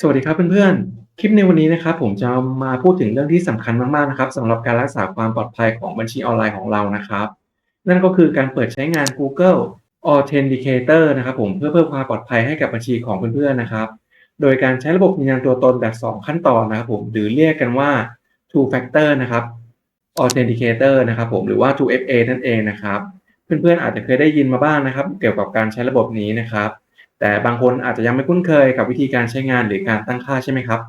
สวัสดีครับเพื่อนๆ คลิปในวันนี้นะครับผมจะมาพูดถึงเรื่องที่สำคัญมากๆนะครับสำหรับการรักษาความปลอดภัยของบัญชีออนไลน์ของเรานะครับ นั่นก็คือการเปิดใช้งาน Google Authenticator นะครับผมเพื่อเพิ่มความปลอดภัยให้กับบัญชีของเพื่อนๆนะครับ โดยการใช้ระบบยืนยันตัวตนแบบ 2 ขั้นตอนนะครับผมหรือเรียกกันว่า Two Factor นะครับ Authenticator นะครับผมหรือว่า 2FA นั่นเองนะครับ เพื่อนๆอาจจะเคยได้ยินมาบ้างนะครับ เกี่ยวกับการใช้ระบบนี้นะครับ แต่บางคนอาจจะยังไม่คุ้นเคยกับวิธีการใช้งานหรือการตั้งค่าใช่ไหมครับ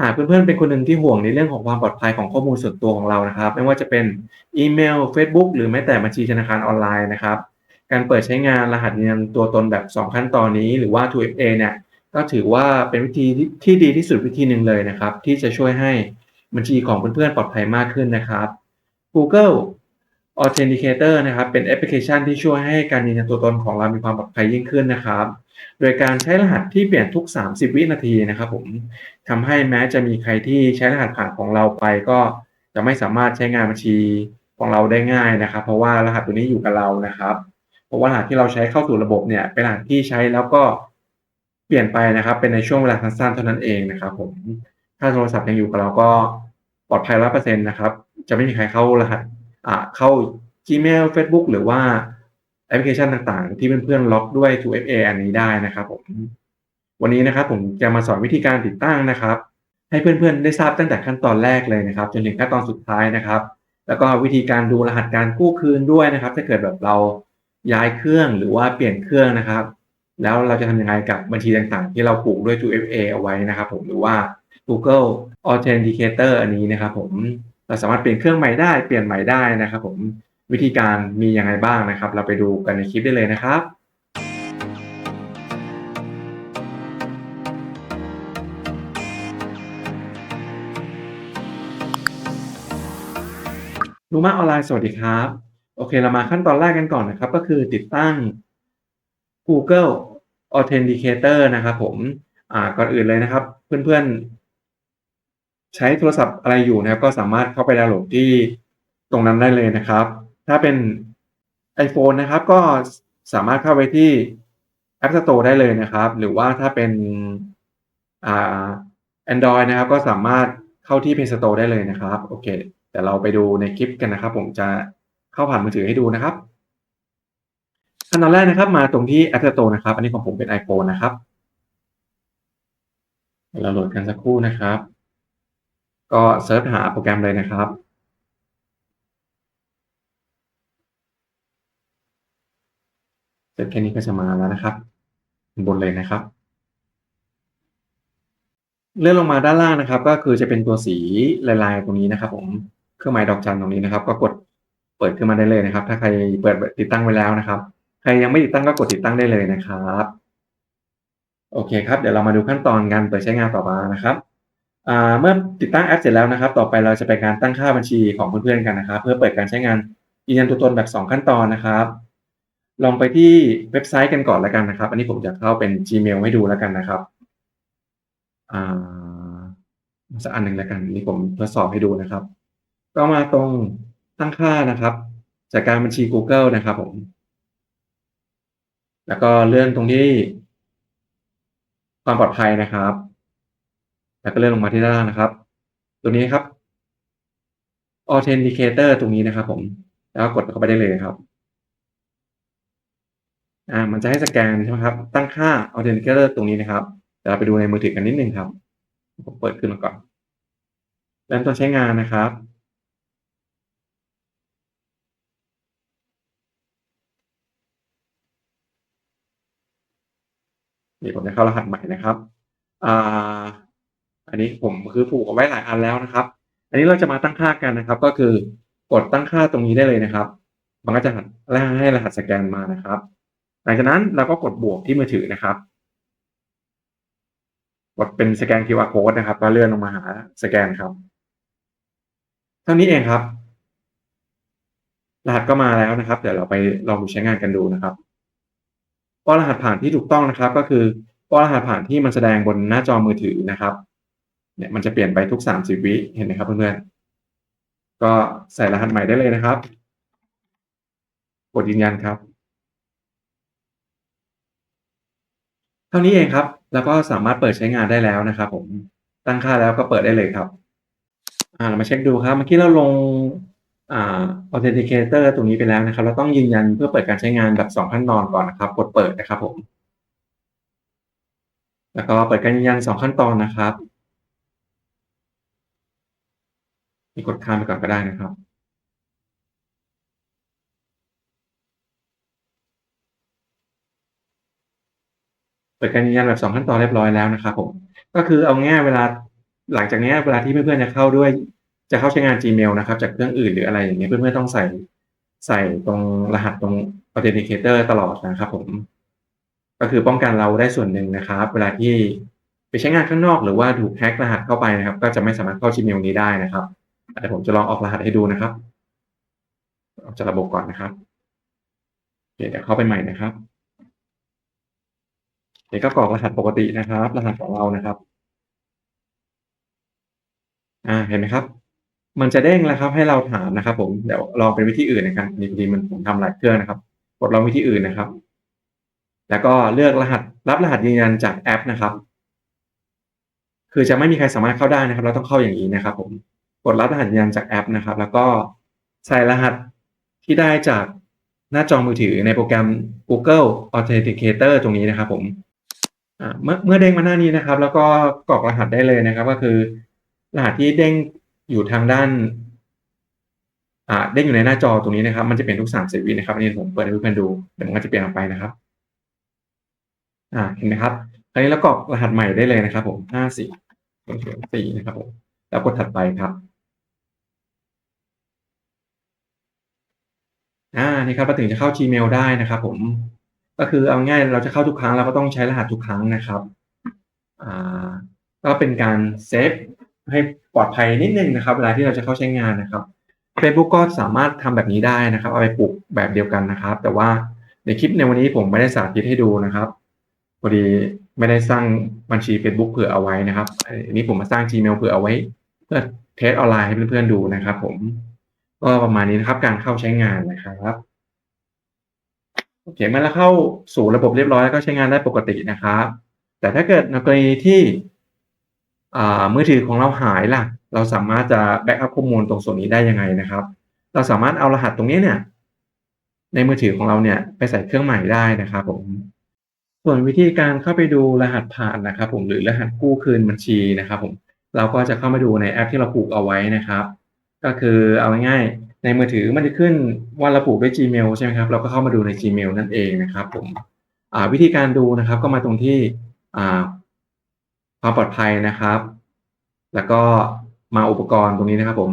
หากเพื่อนๆเป็นคนหนึ่งที่ห่วงในเรื่องของความปลอดภัยของข้อมูลส่วนตัวของเรานะครับ ไม่ว่าจะเป็นอีเมล Facebook หรือแม้แต่บัญชีธนาคารออนไลน์นะครับ การเปิดใช้งานรหัสยืนยันตัวตนแบบ 2 ขั้นตอนนี้ หรือว่า 2FA เนี่ยก็ถือว่าเป็นวิธีที่ดีที่สุดวิธีหนึ่งเลยนะครับ ที่จะช่วยให้บัญชีของเพื่อนๆปลอดภัยมากขึ้นนะครับ Google Authenticator นะครับเป็นแอปพลิเคชันที่ช่วยให้การยืนยันตัวตนของเรามีความปลอดภัยยิ่งขึ้นนะครับ โดยการใช้รหัสที่เปลี่ยนทุก 30 วินาทีนะครับผมทำให้แม้จะมีใครที่ใช้รหัสผ่านของเราไปก็จะไม่สามารถใช้งานบัญชีของเราได้ง่ายนะครับ เพราะว่ารหัสตัวนี้อยู่กับเรานะครับ เพราะว่ารหัสที่เราใช้เข้าสู่ระบบเนี่ยเป็นรหัสที่ใช้แล้วก็เปลี่ยนไปนะครับ เป็นในช่วงเวลาสั้นๆเท่านั้นเองนะครับ ผมถ้าโทรศัพท์ยังอยู่กับเราก็ปลอดภัยร้อเปอร์เซ็นต์นะครับ จะไม่มีใครเข้ารหัส เข้า Gmail Facebook หรือว่าแอปพลิเคชันต่างๆ ที่เพื่อนๆล็อกด้วย 2FA อันนี้ได้นะครับผมวันนี้นะครับผมจะมาสอนวิธีการติดตั้งนะครับ ให้เพื่อนๆได้ทราบตั้งแต่ขั้นตอนแรกเลยนะครับ จนถึงขั้นตอนสุดท้ายนะครับ แล้วก็วิธีการดูรหัสการกู้คืนด้วยนะครับ ถ้าเกิดแบบเราย้ายเครื่องหรือว่าเปลี่ยนเครื่องนะครับ แล้วเราจะทำยังไงกับบัญชีต่างๆ ที่เราผูกด้วย 2FA เอาไว้นะครับ ผมหรือว่า Google Authenticator อันนี้นะครับ ผม เราสามารถเปลี่ยนเครื่องใหม่ได้เปลี่ยนใหม่ได้นะครับ ผมวิธีการมียังไงบ้างนะครับ เราไปดูกันในคลิปได้เลยนะครับรู้มาออนไลน์สวัสดีครับ โอเคเรามาขั้นตอนแรกกันก่อนนะครับ ก็คือติดตั้ง Google Authenticator นะครับผมอ่าก่อนอื่นเลยนะครับ เพื่อนๆ ใช้โทรศัพท์อะไรอยู่นะครับก็สามารถเข้าไปดาวน์โหลดที่ตรงนั้นได้เลยนะครับ ถ้าเป็น iPhone นะครับ ก็สามารถเข้าไปที่ App Store ได้เลยนะครับ หรือว่าถ้าเป็นอ่า Android นะครับ ก็สามารถเข้าที่ Play Store ได้เลยนะครับ โอเคเดี๋ยวเราไปดูในคลิปกันนะครับ ผมจะเข้าผ่านมือถือให้ดูนะครับขั้นตอนแรกนะครับ มาตรงที่ App Store นะครับ อันนี้ของผมเป็น iPhone นะครับ เราโหลดกันสักครู่นะครับ ก็เซิร์ชหาโปรแกรมเลยนะครับ เสร็จแค่นี้ก็จะมาแล้วนะครับ บนเลยนะครับ เลื่อนลงมาด้านล่างนะครับ ก็คือจะเป็นตัวสีลายๆตรงนี้นะครับ ผมเครื่องหมายดอกจันตรงนี้นะครับ ก็กดเปิดขึ้นมาได้เลยนะครับ ถ้าใครเปิดติดตั้งไว้แล้วนะครับ ใครยังไม่ติดตั้งก็กดติดตั้งได้เลยนะครับ โอเคครับ เดี๋ยวเรามาดูขั้นตอนการเปิดใช้งานต่อมานะครับ เมื่อติดตั้งแอปเสร็จแล้วนะครับ ต่อไปเราจะไปการตั้งค่าบัญชีของเพื่อนๆกันนะครับ เพื่อเปิดการใช้งานยืนยันตัวตนแบบ 2 ขั้นตอนนะครับ ลองไปที่เว็บไซต์กันก่อนแล้วกันนะครับ อันนี้ผมจะเข้าเป็น Gmail ให้ดูแล้วกันนะครับอ่าสักอันหนึ่งแล้วกันนี่ผมทดสอบให้ดูนะครับ ก็มาตรงตั้งค่านะครับ จากการบัญชี Google นะครับผม แล้วก็เลื่อนตรงที่ความปลอดภัยนะครับ แล้วก็เลื่อนลงมาที่ด้านล่างนะครับ ตัวนี้ครับ Authenticator ตรงนี้นะครับ ผม แล้วก็กดเข้าไปได้เลยครับ อ่า มันจะให้สแกนใช่ไหมครับ ตั้งค่า Authenticator ตรงนี้นะครับเดี๋ยวเราไปดูในมือถือกันนิดนึงครับ ผมเปิดขึ้นมาก่อนเริ่มต้นใช้งานนะครับนี่ผมจะเข้ารหัสใหม่นะครับ อ่า อันนี้ผมคือผูกเอาไว้หลายอันแล้วนะครับ อันนี้เราจะมาตั้งค่ากันนะครับ ก็คือกดตั้งค่าตรงนี้ได้เลยนะครับ มันก็จะให้รหัสสแกนมานะครับ หลังจากนั้นเราก็กดบวกที่มือถือนะครับกดเป็นสแกน QR code นะครับแล้วเลื่อนลงมาหาสแกนครับ เท่านี้เองครับ รหัสก็มาแล้วนะครับ เดี๋ยวเราไปลองดูใช้งานกันดูนะครับป้อนรหัสผ่านที่ถูกต้องนะครับ ก็คือป้อนรหัสผ่านที่มันแสดงบนหน้าจอมือถือนะครับ เนี่ยมันจะเปลี่ยนไปทุกสามสิบวิเห็นไหมครับเพื่อนๆ ก็ใส่รหัสใหม่ได้เลยนะครับ กดยืนยันครับ เท่านี้เองครับ แล้วก็สามารถเปิดใช้งานได้แล้วนะครับผม ตั้งค่าแล้วก็เปิดได้เลยครับ อ่าเรามาเช็คดูครับ เมื่อกี้เราลงอ่า authenticator ตรงนี้ไปแล้วนะครับ เราต้องยืนยันเพื่อเปิดการใช้งานแบบสองขั้นตอนก่อนนะครับ กดเปิดนะครับผม แล้วก็เปิดการยืนยันสองขั้นตอนนะครับีกดข้ามไปก่อนก็ได้นะครับ เปิดการยืนยันแบบสองขั้นตอนเรียบร้อยแล้วนะครับผมก็คือเอาง่ายเวลาหลังจากนี้เวลาที่เพื่อนๆจะเข้าด้วย จะเข้าใช้งาน Gmail นะครับ จากเครื่องอื่นหรืออะไรอย่างเงี้ยเพื่อนๆต้องใส่ใส่ตรงรหัสตรง authenticator ตลอดนะครับผม ก็คือป้องกันเราได้ส่วนหนึ่งนะครับ เวลาที่ไปใช้งานข้างนอกหรือว่าถูกแฮ็กรหัสเข้าไปนะครับ ก็จะไม่สามารถเข้า Gmail นี้ได้นะครับ เดี๋ยวผมจะลองออกรหัสให้ดูนะครับออกจากระบบก่อนนะครับเดี๋ยวเข้าไปใหม่นะครับ เดี๋ยวก็กรอกรหัสปกตินะครับ รหัสของเรานะครับ อ่าเห็นไหมครับ มันจะเด้งแล้วครับ ให้เราถามนะครับ ผมเดี๋ยวลองเป็นวิธีอื่นนะครับนี่พอดีมันผมทำหลายเครื่องนะครับกดลองวิธีอื่นนะครับ แล้วก็เลือกรหัสรับรหัสยืนยันจากแอปนะครับ คือจะไม่มีใครสามารถเข้าได้นะครับ เราต้องเข้าอย่างนี้นะครับ ผม กดรับรหัสยืนยันจากแอปนะครับ แล้วก็ใส่รหัสที่ได้จากหน้าจอมือถือในโปรแกรม Google Authenticator ตรงนี้นะครับ ผมเมื่อเมื่อเด้งมาหน้านี้นะครับ แล้วก็กรอกรหัสได้เลยนะครับ ก็คือ รหัสที่เด้งอยู่ทางด้านอ่าเด้งอยู่ในหน้าจอตรงนี้นะครับ มันจะเปลี่ยนทุกสามสิบวินะครับอันนี้ผมเปิดให้เพื่อนๆดูเดี๋ยวมันก็จะเปลี่ยนออกไปนะครับอ่าเห็นไหมครับคราวนี้เรากรอกรหัสใหม่ได้เลยนะครับ ผมห้าสี่สี่นะครับผมแล้วกดถัดไปครับ อ่านี่ครับเราถึงจะเข้า Gmail ได้นะครับ ผม ก็คือเอาง่ายเราจะเข้าทุกครั้งเราก็ต้องใช้รหัสทุกครั้งนะครับอ่าก็เป็นการเซฟให้ปลอดภัยนิดนึงนะครับ เวลาที่เราจะเข้าใช้งานนะครับ Facebook ก็สามารถทำแบบนี้ได้นะครับ เอาไปปลูกแบบเดียวกันนะครับ แต่ว่าในคลิปในวันนี้ผมไม่ได้สาธิตให้ดูนะครับพอดีไม่ได้สร้างบัญชี Facebook เผื่อเอาไว้นะครับอันนี้ผมมาสร้าง Gmail เผื่อเอาไว้ เพื่อเทสออนไลน์ให้เพื่อนๆดูนะครับ ผม ก็ประมาณนี้นะครับ การเข้าใช้งานนะครับโอเคเมื่อเราเข้าสู่ระบบเรียบร้อยแล้วก็ใช้งานได้ปกตินะครับ แต่ถ้าเกิดในกรณีที่มือถือของเราหายล่ะ เราสามารถจะแบ็กอัพข้อมูลตรงส่วนนี้ได้ยังไงนะครับ เราสามารถเอารหัสตรงนี้เนี่ย ในมือถือของเราเนี่ยไปใส่เครื่องใหม่ได้นะครับ ผม ส่วนวิธีการเข้าไปดูรหัสผ่านนะครับ ผมหรือรหัสกู้คืนบัญชีนะครับ ผม เราก็จะเข้ามาดูในแอปที่เราผูกเอาไว้นะครับ ก็คือเอาง่ายๆในมือถือมันจะขึ้นว่าเราผูกด้วย Gmail ใช่ไหมครับ เราก็เข้ามาดูใน Gmail นั่นเองนะครับผมวิธีการดูนะครับก็มาตรงที่ความปลอดภัยนะครับ แล้วก็มาอุปกรณ์ตรงนี้นะครับผม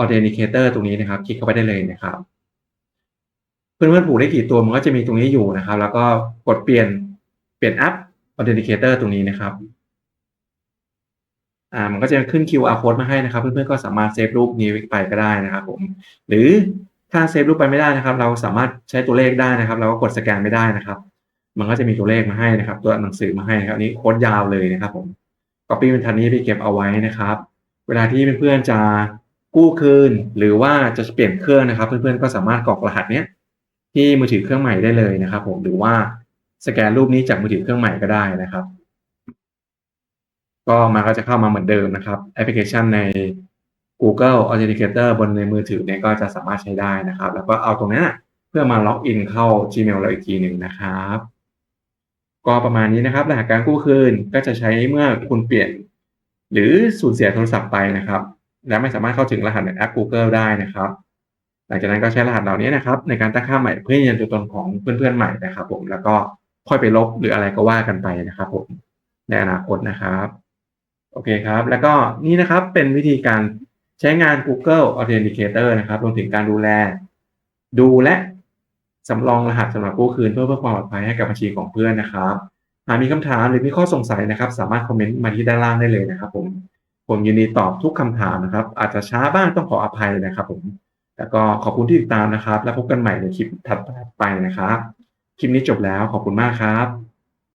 Authenticator ตรงนี้นะครับ คลิกเข้าไปได้เลยนะครับเพื่อนๆผูกได้กี่ตัวมันก็จะมีตรงนี้อยู่นะครับ แล้วก็กดเปลี่ยนเปลี่ยนแอป Authenticator ตรงนี้นะครับ อ่ามันก็จะขึ้น QR code มาให้นะครับ เพื่อนๆก็สามารถเซฟรูปนี้ไปก็ได้นะครับผมหรือถ้าเซฟรูปไปไม่ได้นะครับ เราสามารถใช้ตัวเลขได้นะครับ เราก็กดสแกนไม่ได้นะครับ มันก็จะมีตัวเลขมาให้นะครับ ตัวหนังสือมาให้นะครับนี้โค้ดยาวเลยนะครับผม Copy เป็นทันนี้ไปเก็บเอาไว้นะครับ เวลาที่เพื่อนๆจะกู้คืน หรือว่าจะเปลี่ยนเครื่องนะครับ เพื่อนๆก็สามารถกรอกรหัสเนี้ยที่มือถือเครื่องใหม่ได้เลยนะครับ ผมหรือว่าสแกนรูปนี้จากมือถือเครื่องใหม่ก็ได้นะครับ ก็มาก็จะเข้ามาเหมือนเดิมนะครับ แอปพลิเคชันใน Google Authenticator บนในมือถือเนี่ยก็จะสามารถใช้ได้นะครับ แล้วก็เอาตรงนี้เพื่อมาล็อกอินเข้า Gmail เราอีกทีหนึ่งนะครับ ก็ประมาณนี้นะครับรหัสการกู้คืนก็จะใช้เมื่อคุณเปลี่ยน หรือสูญเสียโทรศัพท์ไปนะครับ และไม่สามารถเข้าถึงรหัสในแอป Google ได้นะครับ หลังจากนั้นก็ใช้รหัสเหล่านี้นะครับ ในการตั้งค่าใหม่เพื่อยืนยันตัวตนของเพื่อนๆใหม่นะครับ ผมแล้วก็ค่อยไปลบหรืออะไรก็ว่ากันไปนะครับ ผมในอนาคตนะครับ โอเคครับ แล้วก็นี่นะครับเป็นวิธีการใช้งาน Google Authenticator นะครับรวมถึงการดูแล ดูและสำรองรหัสสำหรับกู้คืนเพื่อเพื่อความปลอดภัยให้กับบัญชีของเพื่อนนะครับ หากมีคำถามหรือมีข้อสงสัยนะครับ สามารถคอมเมนต์มาที่ด้านล่างได้เลยนะครับ ผม ผมยินดีตอบทุกคำถามนะครับ อาจจะช้าบ้างต้องขออภัยนะครับ ผม แล้วก็ขอบคุณที่ติดตามนะครับ แล้วพบกันใหม่ในคลิปถัดไปนะครับ คลิปนี้จบแล้วขอบคุณมากครับ